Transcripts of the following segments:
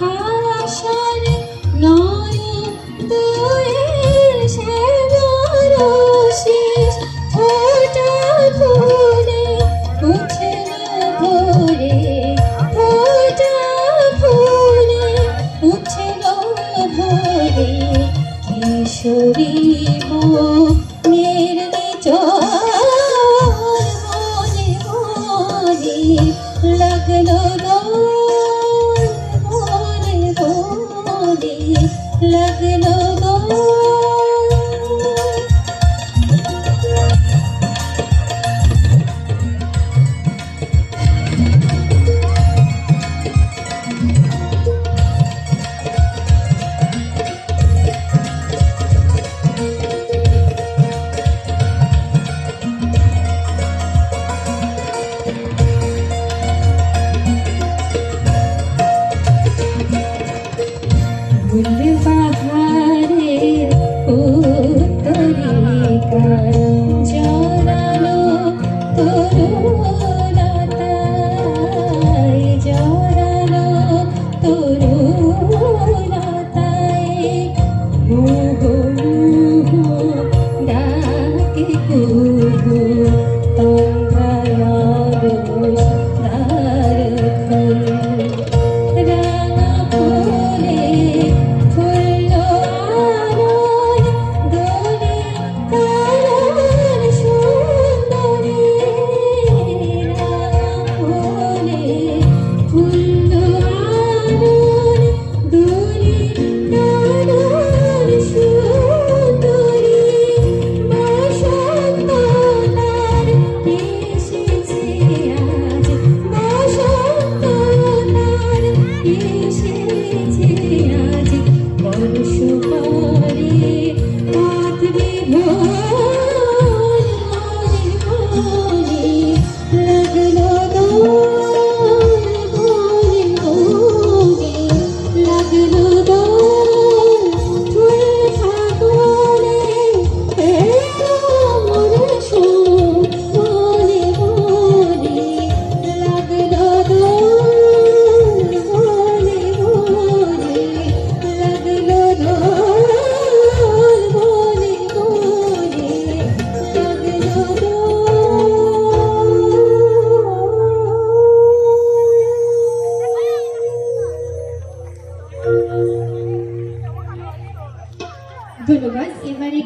আশার নয়ন দূরের শ্যামার শেষ ফোটা ফুলে উঠে ভোরে ফোটা ফুলে উঠে ভোরে কিশোরী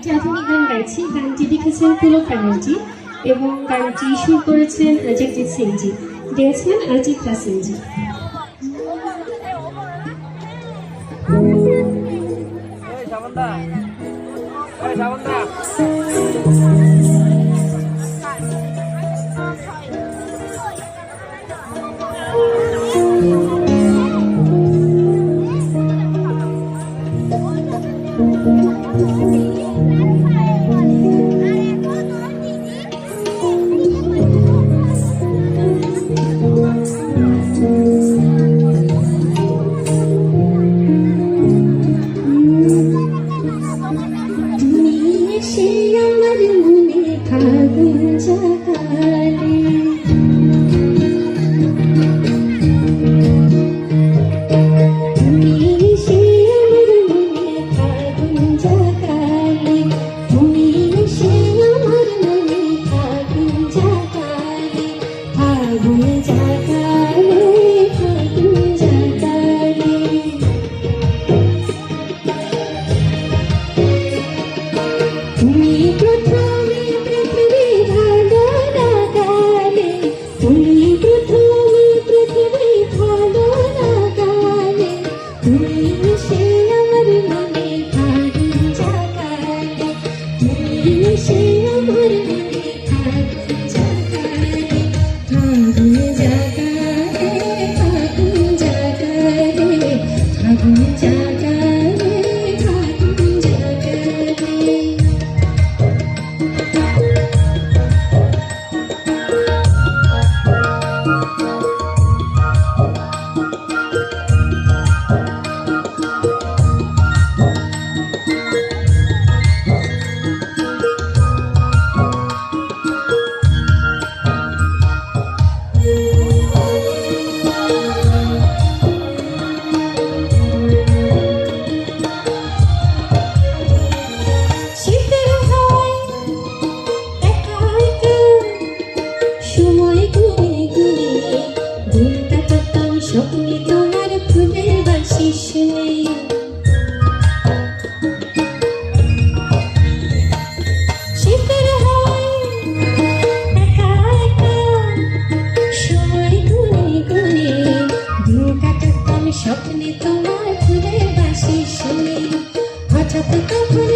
গানটি আধুনিক গান গাইছি গানটি লিখেছেন পুলক ব্যানার্জি এবং গানটি সুর করেছেন জগজিৎ সিংজি, গেয়েছেন চিত্রা সিংজি Thank you. 三块빨 리. Bunda. স্বপ্নে তোমার ফুলের বাসি শুনি হঠাৎ তখন